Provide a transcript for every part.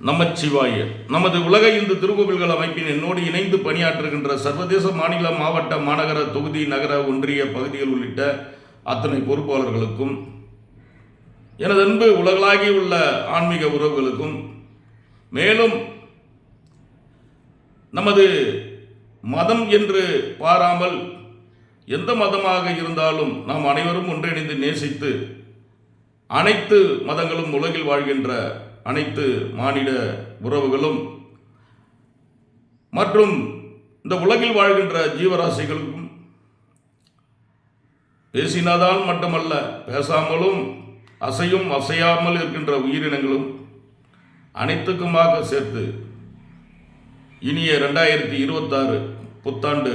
நமச்சிவாய. நமது உலக இந்து திருக்கோவில்கள் அமைப்பின் என்னோடு இணைந்து பணியாற்றுகின்ற சர்வதேச மாநில மாவட்ட மாநகர தொகுதி நகர ஒன்றிய பகுதிகள் உள்ளிட்ட அத்தனை பொறுப்பாளர்களுக்கும் எனது அன்பு உலகளாகி உள்ள ஆன்மீக உறவுகளுக்கும் மேலும் நமது மதம் என்று பாராமல் எந்த மதமாக இருந்தாலும் நாம் அனைவரும் ஒன்றிணைந்து நேசித்து அனைத்து மதங்களும் உலகில் வாழ்கின்ற அனைத்து மானிட உறவுகளும் மற்றும் இந்த உலகில் வாழ்கின்ற ஜீவராசிகளுக்கும் பேசினாதான் மட்டுமல்ல பேசாமலும் அசையும் அசையாமல் இருக்கின்ற உயிரினங்களும் அனைத்துக்குமாக சேர்த்து இனிய ரெண்டாயிரத்தி இருபத்தாறு புத்தாண்டு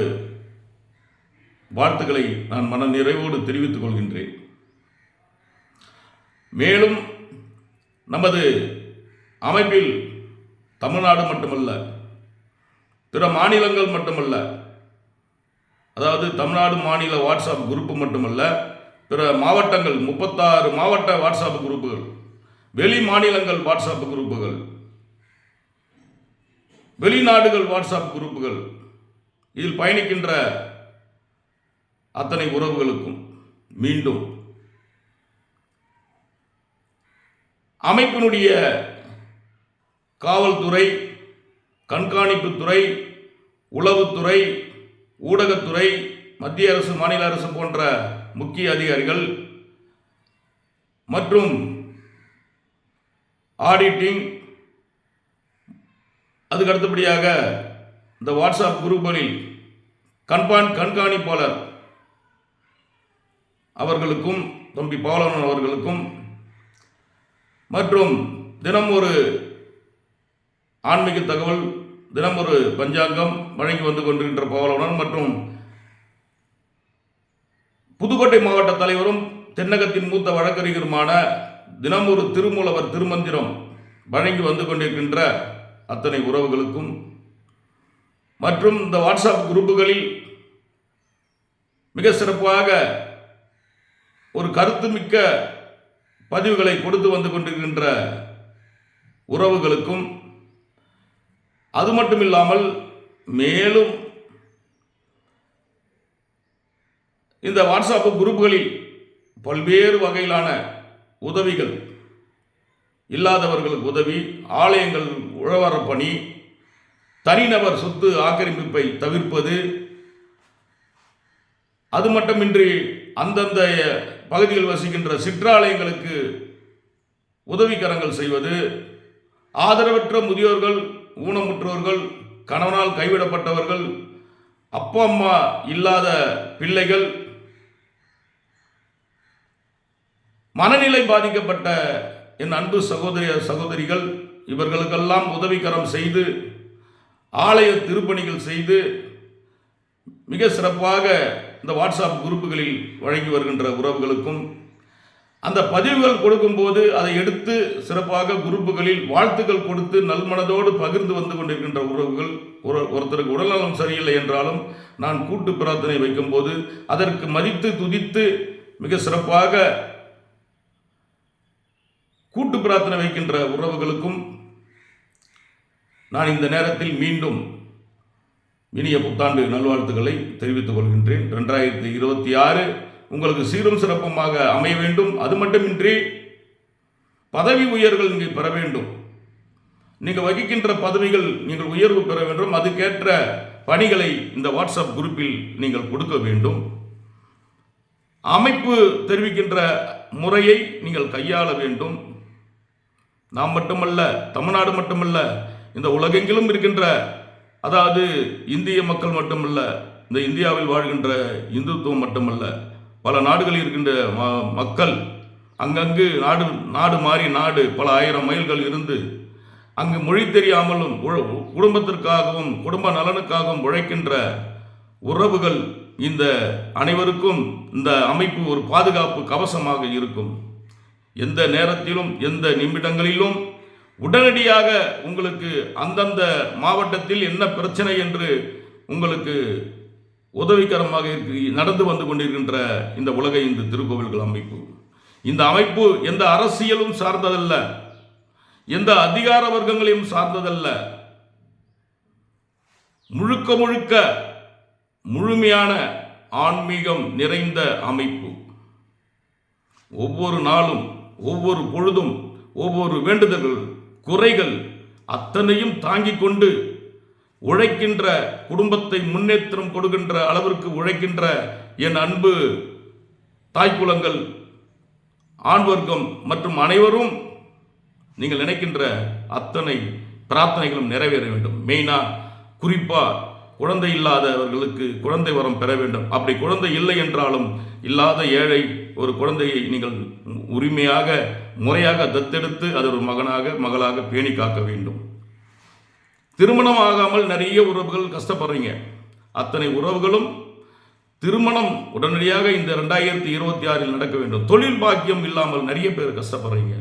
வாழ்த்துக்களை நான் மன நிறைவோடு தெரிவித்துக் கொள்கின்றேன். மேலும் நமது அமைப்பில் தமிழ்நாடு மட்டுமல்ல பிற மாநிலங்கள் மட்டுமல்ல அதாவது தமிழ்நாடு மாநில வாட்ஸ்அப் குரூப்பு மட்டுமல்ல பிற மாவட்டங்கள் முப்பத்தாறு மாவட்ட வாட்ஸ்அப் குரூப்புகள் வெளி மாநிலங்கள் வாட்ஸ்அப் குரூப்புகள் வெளிநாடுகள் வாட்ஸ்அப் குரூப்புகள் இதில் பயணிக்கின்ற அத்தனை உறவுகளுக்கும் மீண்டும் அமைப்பினுடைய காவல்துறை கண்காணிப்புத்துறை உளவுத்துறை ஊடகத்துறை மத்திய அரசு மாநில அரசு போன்ற முக்கிய அதிகாரிகள் மற்றும் ஆடிட்டிங் அதுக்கு அடுத்தபடியாக இந்த வாட்ஸ்அப் குரூப்களில் கண்பான் கண்காணிப்பாளர் அவர்களுக்கும் தம்பி பாலவன் அவர்களுக்கும் மற்றும் தினம் ஒரு ஆன்மீக தகவல் தினம் ஒரு பஞ்சாங்கம் வழங்கி வந்து கொண்டிருக்கின்ற பாவலவன் மற்றும் புதுக்கோட்டை மாவட்ட தலைவரும் தென்னகத்தின் மூத்த வழக்கறிஞருமான தினம் ஒரு திருமூலவர் திருமந்திரம் வழங்கி வந்து கொண்டிருக்கின்ற அத்தனை உறவுகளுக்கும் மற்றும் இந்த வாட்ஸ்அப் குரூப்புகளில் மிக சிறப்பாக ஒரு கருத்துமிக்க பதிவுகளை கொடுத்து வந்து கொண்டிருக்கின்ற உறவுகளுக்கும் அது மட்டும் இல்லாமல் மேலும் இந்த வாட்ஸ்அப் குரூப்புகளில் பல்வேறு வகையிலான உதவிகள் இல்லாதவர்களுக்கு உதவி ஆலயங்கள் உழவர பணி தனிநபர் சொத்து ஆக்கிரமிப்பை தவிர்ப்பது அது மட்டுமின்றி அந்தந்த பகுதியில் வசிக்கின்ற சிற்றாலயங்களுக்கு உதவிக்கரங்கள் செய்வது ஆதரவற்ற முதியோர்கள் ஊனமுற்றோர்கள் கணவனால் கைவிடப்பட்டவர்கள் அப்பா அம்மா இல்லாத பிள்ளைகள் மனநிலை பாதிக்கப்பட்ட என் அன்பு சகோதரி சகோதரிகள் இவர்களுக்கெல்லாம் உதவிக்கரம் செய்து ஆலய திருப்பணிகள் செய்து மிக சிறப்பாக இந்த வாட்ஸ்அப் குரூப்புகளில் வழங்கி வருகின்ற உறவுகளுக்கும் அந்த பதிவுகள் கொடுக்கும்போது அதை எடுத்து சிறப்பாக குரூப்புகளில் வாழ்த்துக்கள் கொடுத்து நல்மனதோடு பகிர்ந்து வந்து கொண்டிருக்கின்ற உறவுகள் ஒரு ஒருத்தருக்கு உடல்நலம் சரியில்லை என்றாலும் நான் கூட்டு பிரார்த்தனை வைக்கும்போது அதற்கு மதித்து துதித்து மிக சிறப்பாக கூட்டு பிரார்த்தனை வைக்கின்ற உறவுகளுக்கும் நான் இந்த நேரத்தில் மீண்டும் இனிய புத்தாண்டு நல்வாழ்த்துக்களை தெரிவித்துக் கொள்கின்றேன். ரெண்டாயிரத்தி இருபத்தி ஆறு உங்களுக்கு சீரும் சிறப்புமாக அமைய வேண்டும். அது மட்டுமின்றி பதவி உயர்கள் நீங்கள் பெற வேண்டும். நீங்கள் வகிக்கின்ற பதவிகள் நீங்கள் உயர்வு பெற வேண்டும். அதுக்கேற்ற பணிகளை இந்த வாட்ஸ்அப் குரூப்பில் நீங்கள் கொடுக்க வேண்டும். அமைப்பு தெரிவிக்கின்ற முறையை நீங்கள் கையாள வேண்டும். நாம் மட்டுமல்ல தமிழ்நாடு மட்டுமல்ல இந்த உலகெங்கிலும் இருக்கின்ற அதாவது இந்திய மக்கள் மட்டுமல்ல இந்த இந்தியாவில் வாழ்கின்ற இந்துத்துவம் மட்டுமல்ல பல நாடுகளில் இருக்கின்ற ம- மக்கள் அங்கங்கு நாடு நாடு மாறி நாடு பல ஆயிரம் மைல்கள் இருந்து அங்கு மொழி தெரியாமலும் குடும்பத்திற்காகவும் குடும்ப நலனுக்காகவும் உழைக்கின்ற உறவுகள் இந்த அனைவருக்கும் இந்த அமைப்பு ஒரு பாதுகாப்பு கவசமாக இருக்கும். எந்த நேரத்திலும் எந்த நிமிடங்களிலும் உடனடியாக உங்களுக்கு அந்தந்த மாவட்டத்தில் என்ன பிரச்சனை என்று உங்களுக்கு உதவிகரமாக இருக்கு நடந்து வந்து கொண்டிருக்கின்ற இந்த உலக இந்து திருக்கோவில்கள் அமைப்பு. இந்த அமைப்பு எந்த அரசியலும் சார்ந்ததல்ல. எந்த அதிகார வர்க்கங்களையும் சார்ந்ததல்ல. முழுக்க முழுக்க முழுமையான ஆன்மீகம் நிறைந்த அமைப்பு. ஒவ்வொரு நாளும் ஒவ்வொரு பொழுதும் ஒவ்வொரு வேண்டுதல்கள் குறைகள் அத்தனையும் தாங்கிக் கொண்டு உழைக்கின்ற குடும்பத்தை முன்னேற்றம் கொடுக்கின்ற அளவிற்கு உழைக்கின்ற என் அன்பு தாய்க்குலங்கள் ஆண் வர்க்கம் மற்றும் அனைவரும் நீங்கள் நினைக்கின்ற அத்தனை பிரார்த்தனைகளும் நிறைவேற வேண்டும். மெயினாக குறிப்பாக குழந்தை இல்லாதவர்களுக்கு குழந்தை வரம் பெற வேண்டும். அப்படி குழந்தை இல்லை என்றாலும் இல்லாத ஏழை ஒரு குழந்தையை நீங்கள் உரிமையாக முறையாக தத்தெடுத்து அது ஒரு மகனாக மகளாக பேணி காக்க வேண்டும். திருமணம் ஆகாமல் நிறைய உறவுகள் கஷ்டப்படுறீங்க. அத்தனை உறவுகளும் திருமணம் உடனடியாக இந்த ரெண்டாயிரத்தி இருபத்தி ஆறில் நடக்க வேண்டும். தொழில் பாக்கியம் இல்லாமல் நிறைய பேர் கஷ்டப்படுறீங்க.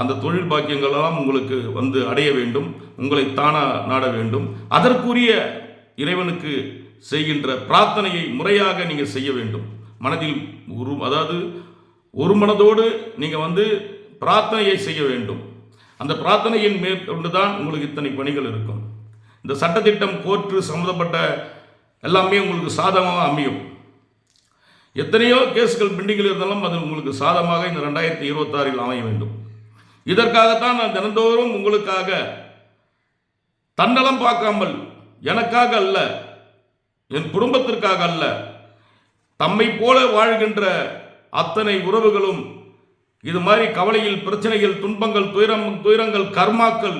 அந்த தொழில் பாக்கியங்களெல்லாம் உங்களுக்கு வந்து அடைய வேண்டும். உங்களை தானா நாட வேண்டும். அதற்குரிய இறைவனுக்கு செய்கின்ற பிரார்த்தனையை முறையாக நீங்கள் செய்ய வேண்டும். மனதில் ஒரு அதாவது ஒரு மனதோடு நீங்கள் வந்து பிரார்த்தனையை செய்ய வேண்டும். அந்த பிரார்த்தனையின் மேற்கொண்டு தான் உங்களுக்கு இத்தனை பணிகள் இருக்கும். இந்த சட்டத்திட்டம் கோர்ட்டு சம்மந்தப்பட்ட எல்லாமே உங்களுக்கு சாதகமாக அமையும். எத்தனையோ கேஸ்கள் பெண்டிங்கில் இருந்தாலும் அது உங்களுக்கு சாதமாக இந்த ரெண்டாயிரத்தி இருபத்தாறில் அமைய வேண்டும். இதற்காகத்தான் நான் தினந்தோறும் உங்களுக்காக தன்னலம் பார்க்காமல் எனக்காக அல்ல என் குடும்பத்திற்காக அல்ல தம்மை போல வாழ்கின்ற அத்தனை உறவுகளும் இது மாதிரி கவலையில் பிரச்சனைகள் துன்பங்கள் துயரம் துயரங்கள் கர்மாக்கள்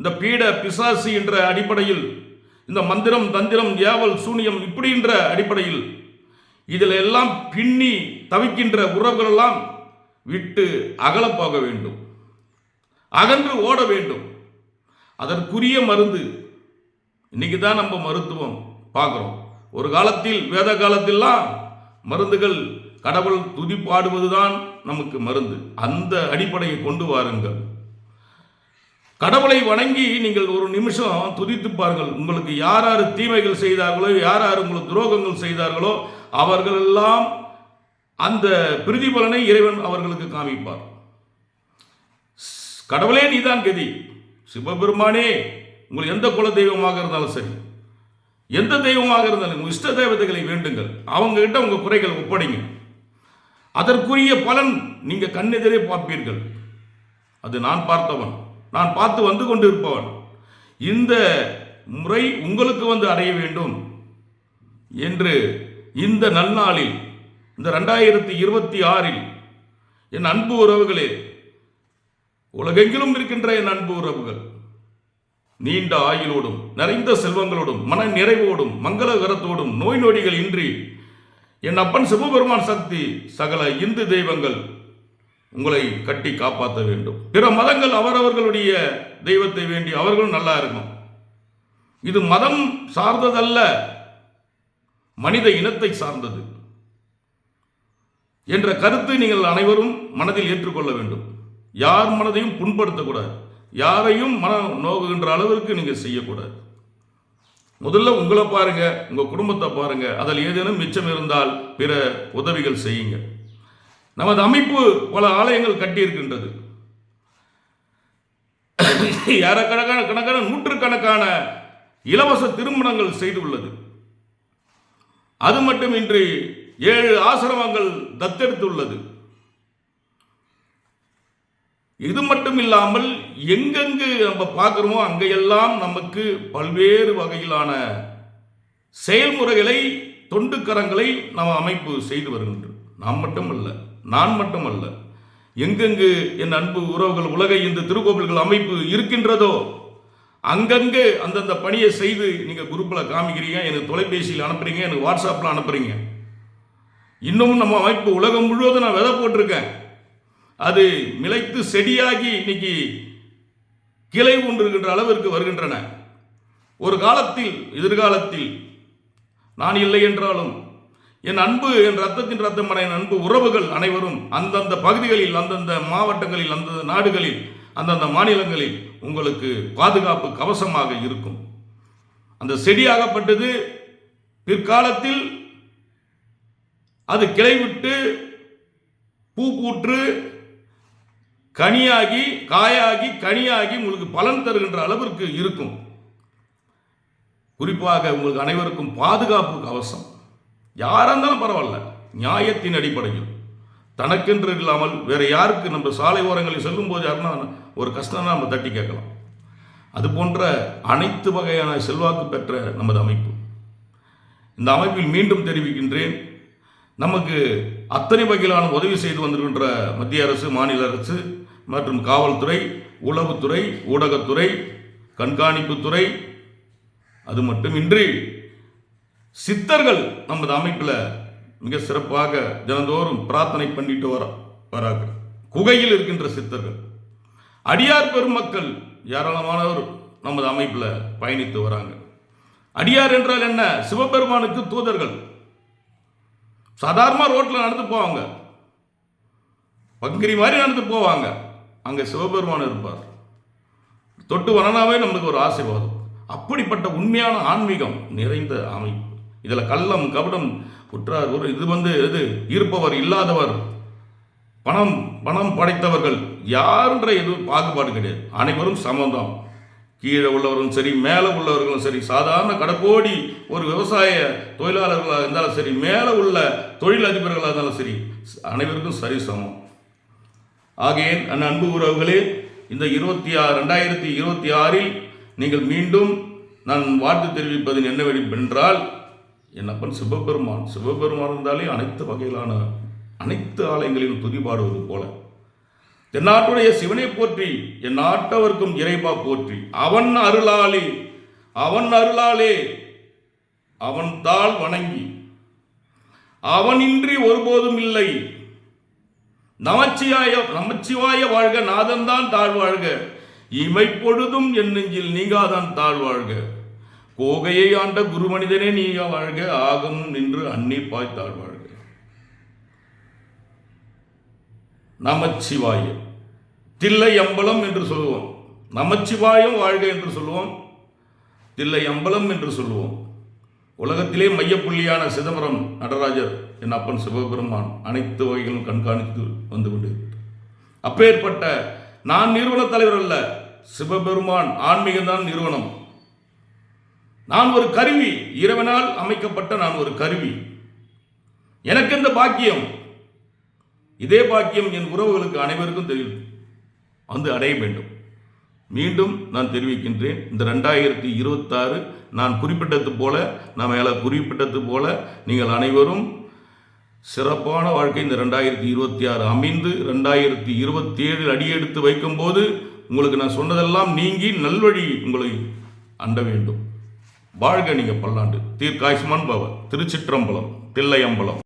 இந்த பீட பிசாசி என்ற அடிப்படையில் இந்த மந்திரம் தந்திரம் ஏவல் சூனியம் இப்படின்ற அடிப்படையில் இதில் எல்லாம் பின்னி தவிக்கின்ற உறவுகளெல்லாம் விட்டு அகலப்போக வேண்டும். அகன்று ஓட வேண்டும். அதற்குரிய மருந்து இன்னைக்கு தான் நம்ம மருத்துவம் பார்க்குறோம். ஒரு காலத்தில் வேத காலத்திலாம் மருந்துகள் கடவுள் துதி பாடுவதுதான் நமக்கு மருந்து. அந்த அடிப்படையை கொண்டு வாருங்கள். கடவுளை வணங்கி நீங்கள் ஒரு நிமிஷம் துதித்து பாருங்கள். உங்களுக்கு யார் யார் தீமைகள் செய்தார்களோ யார் யார் உங்களுக்கு துரோகங்கள் செய்தார்களோ அவர்களெல்லாம் அந்த பிரதிபலனை இறைவன் அவர்களுக்கு காமிப்பார். கடவுளே நீதான் கதி. சிவபெருமானே உங்களுக்கு எந்த குல தெய்வமாக இருந்தாலும் சரி. எந்த தெய்வமாக இருந்தாலும் உங்கள் இஷ்ட தேவதைகளை வேண்டுங்கள். அவங்க உங்கள் குறைகள் ஒப்படைங்க. அதற்குரிய பலன் நீங்கள் கண்ணெதிரே பார்ப்பீர்கள். அது நான் பார்த்தவன். நான் பார்த்து வந்து கொண்டிருப்பவன். இந்த முறை உங்களுக்கு வந்து அடைய வேண்டும் என்று இந்த நன்னாளில் இந்த ரெண்டாயிரத்தி இருபத்தி ஆறில் என் அன்பு உறவுகளே உலகெங்கிலும் இருக்கின்ற என் அன்பு உறவுகள் நீண்ட ஆயுளோடும் நிறைந்த செல்வங்களோடும் மன நிறைவோடும் மங்களகரத்தோடும் நோய் நொடிகள் இன்றி என் அப்பன் சிவபெருமான் சக்தி சகல இந்து தெய்வங்கள் உங்களை கட்டி காப்பாற்ற வேண்டும். பிற மதங்கள் அவரவர்களுடைய தெய்வத்தை வேண்டி அவர்களும் நல்லா இருக்கும். இது மதம் சார்ந்ததல்ல மனித இனத்தை சார்ந்தது என்ற கருத்தை நீங்கள் அனைவரும் மனதில் ஏற்றுக்கொள்ள வேண்டும். யார் மனதையும் புண்படுத்தக்கூடாது. யாரையும் மனம் நோகுகின்ற அளவிற்கு நீங்கள் செய்யக்கூடாது. முதல்ல உங்களை பாருங்க உங்கள் குடும்பத்தை பாருங்க. அதில் ஏதேனும் மிச்சம் இருந்தால் பிற உதவிகள் செய்யுங்கள். நமது அமைப்பு பல ஆலயங்கள் கட்டியிருக்கின்றது. ஏறக்கணக்கான கணக்கான நூற்றுக்கணக்கான இலவச திருமணங்கள் செய்துள்ளது. அது மட்டுமின்றி ஏழு ஆசிரமங்கள் தத்தெடுத்துள்ளது. இது மட்டும் இல்லாமல் எங்கெங்கு நம்ம பார்க்குறோமோ அங்கெல்லாம் நமக்கு பல்வேறு வகையிலான செயல்முறைகளை தொண்டுக்கரங்களை நாம் அமைப்பு செய்து வருகின்றோம் நாம் மட்டுமல்ல. நான் மட்டுமல்ல. எங்கெங்கு என் அன்பு உறவுகள் உலகை இந்த திருக்கோவில்கள் அமைப்பு இருக்கின்றதோ அங்கங்கே அந்தந்த பணியை செய்து நீங்கள் குரூப்பில் காமிக்கிறீங்க எனக்கு தொலைபேசியில் அனுப்புறீங்க எனக்கு வாட்ஸ்அப்பில் அனுப்புறீங்க. இன்னமும் நம்ம அமைப்பு உலகம் முழுவதும் நான் விதை போட்டிருக்கேன். அது மிளைத்து செடியாகி இன்னைக்கு கிளை ஒன்றுகின்ற அளவிற்கு வருகின்றன. ஒரு காலத்தில் எதிர்காலத்தில் நான் இல்லை என்றாலும் என் அன்பு என் ரத்தத்தின் ரத்தமான என் அன்பு உறவுகள் அனைவரும் அந்தந்த பகுதிகளில் அந்தந்த மாவட்டங்களில் அந்தந்த நாடுகளில் அந்தந்த மாநிலங்களில் உங்களுக்கு பாதுகாப்பு கவசமாக இருக்கும். அந்த செடியாகப்பட்டது பிற்காலத்தில் அது கிளைவிட்டு பூ பூற்று கனியாகி காயாகி கனியாகி உங்களுக்கு பலன் தருகின்ற அளவிற்கு இருக்கும். குறிப்பாக உங்களுக்கு அனைவருக்கும் பாதுகாப்பு கவசம். யாராக இருந்தாலும் பரவாயில்ல. நியாயத்தின் அடிப்படையில். தனக்கென்று இல்லாமல் வேறு யாருக்கு நம்ம சாலை ஓரங்களில் செல்லும்போது யாருன்னா ஒரு கஷ்டம்னா நம்ம தட்டி கேட்கலாம். அது போன்ற அனைத்து வகையான செல்வாக்கு பெற்ற நமது அமைப்பு. இந்த அமைப்பில் மீண்டும் தெரிவிக்கின்றேன். நமக்கு அத்தனை வகையிலான உதவி செய்து வந்திருக்கின்ற மத்திய அரசு மாநில அரசு மற்றும் காவல்துறை உளவுத்துறை ஊடகத்துறை கண்காணிப்புத்துறை. அது மட்டுமின்றி சித்தர்கள் நமது அமைப்பில் மிக சிறப்பாக தினந்தோறும் பிரார்த்தனை பண்ணிட்டு வர வராங்க. குகையில் இருக்கின்ற சித்தர்கள். அடியார் பெருமக்கள் ஏராளமானவர் நமது அமைப்பில் பயணித்து வராங்க. அடியார் என்றால் என்ன? சிவபெருமானுக்கு தூதர்கள். சாதாரணமாக ரோட்டில் நடந்து போவாங்க. பங்கிரி மாதிரி நடந்து போவாங்க. அங்கே சிவபெருமான் இருப்பார். தொட்டு வரணாவே நம்மளுக்கு ஒரு ஆசீர்வாதம். அப்படிப்பட்ட உண்மையான ஆன்மீகம் நிறைந்த அமைப்பு. இதில் கள்ளம் கபடம் குற்றார் ஒரு இது வந்து எது? இருப்பவர் இல்லாதவர். பணம் பணம் படைத்தவர்கள். யாருன்ற எதுவும் பாகுபாடு கிடையாது. அனைவரும் சமம்தான். கீழே உள்ளவர்களும் சரி மேலே உள்ளவர்களும் சரி. சாதாரண கடக்கோடி ஒரு விவசாய தொழிலாளர்களாக இருந்தாலும் சரி மேலே உள்ள தொழில் அதிபர்களாக இருந்தாலும் சரி அனைவருக்கும் சரி சமம். ஆகையேன் அந்த அன்பு உறவுகளே இந்த இருபத்தி ஆறு ரெண்டாயிரத்தி இருபத்தி ஆறில் நீங்கள் மீண்டும் நான் வாழ்த்து தெரிவிப்பது என்னவென்றால் என் அப்பன் சிவபெருமான் சிவபெருமான் இருந்தாலே அனைத்து வகையிலான அனைத்து ஆலயங்களிலும் துதிபாடுவது போல. தென்னாட்டுடைய சிவனை போற்றி என் நாட்டவர்க்கும் இறைவா போற்றி. அவன் அருளாலே அவன் அருளாலே அவன் தாள் வணங்கி. அவனின்றி ஒருபோதும் இல்லை. நமச்சிவாய நமச்சிவாய வாழ்க நாதன்தான் தாழ்வாழ்க இமைப்பொழுதும் என் நெஞ்சில் நீங்காதான் தாழ்வாழ்க கோகையை ஆண்ட குருமனிதனே நீங்க வாழ்க ஆகமும் நின்று பாய்த்தாள் வாழ்க. நமச்சிவாயம். தில்லை அம்பலம் என்று சொல்லுவோம். நமச்சிவாயம் வாழ்க என்று சொல்லுவோம். தில்லை அம்பலம் என்று சொல்லுவோம். உலகத்திலே மையப்புள்ளியான சிதம்பரம் நடராஜர் என் அப்பன் சிவபெருமான் அனைத்து வகைகளும் கண்காணித்து வந்து கொண்டு அப்பேற்பட்ட நான் நிறுவன தலைவர் அல்ல சிவபெருமான் ஆன்மீகம்தான் நிறுவனம். நான் ஒரு கருவி இறைவனால் அமைக்கப்பட்ட நான் ஒரு கருவி. எனக்கு இந்த பாக்கியம். இதே பாக்கியம் என் உறவுகளுக்கு அனைவருக்கும் தெரியும். வந்து அடைய வேண்டும். மீண்டும் நான் தெரிவிக்கின்றேன் இந்த ரெண்டாயிரத்தி இருபத்தாறு நான் குறிப்பிட்டது போல நான் மேலே குறிப்பிட்டது போல நீங்கள் அனைவரும் சிறப்பான வாழ்க்கை இந்த ரெண்டாயிரத்தி இருபத்தி ஆறு அமைந்து ரெண்டாயிரத்தி இருபத்தி ஏழில் அடியெடுத்து வைக்கும்போது உங்களுக்கு நான் சொன்னதெல்லாம் நீங்கி நல்வழி உங்களை அண்ட வேண்டும். வாழ்க நீங்கள் பல்லாண்டு. தீர்க்காயுஷ்மான் பவர் திருச்சிற்றம்பலம் தில்லையம்பலம்.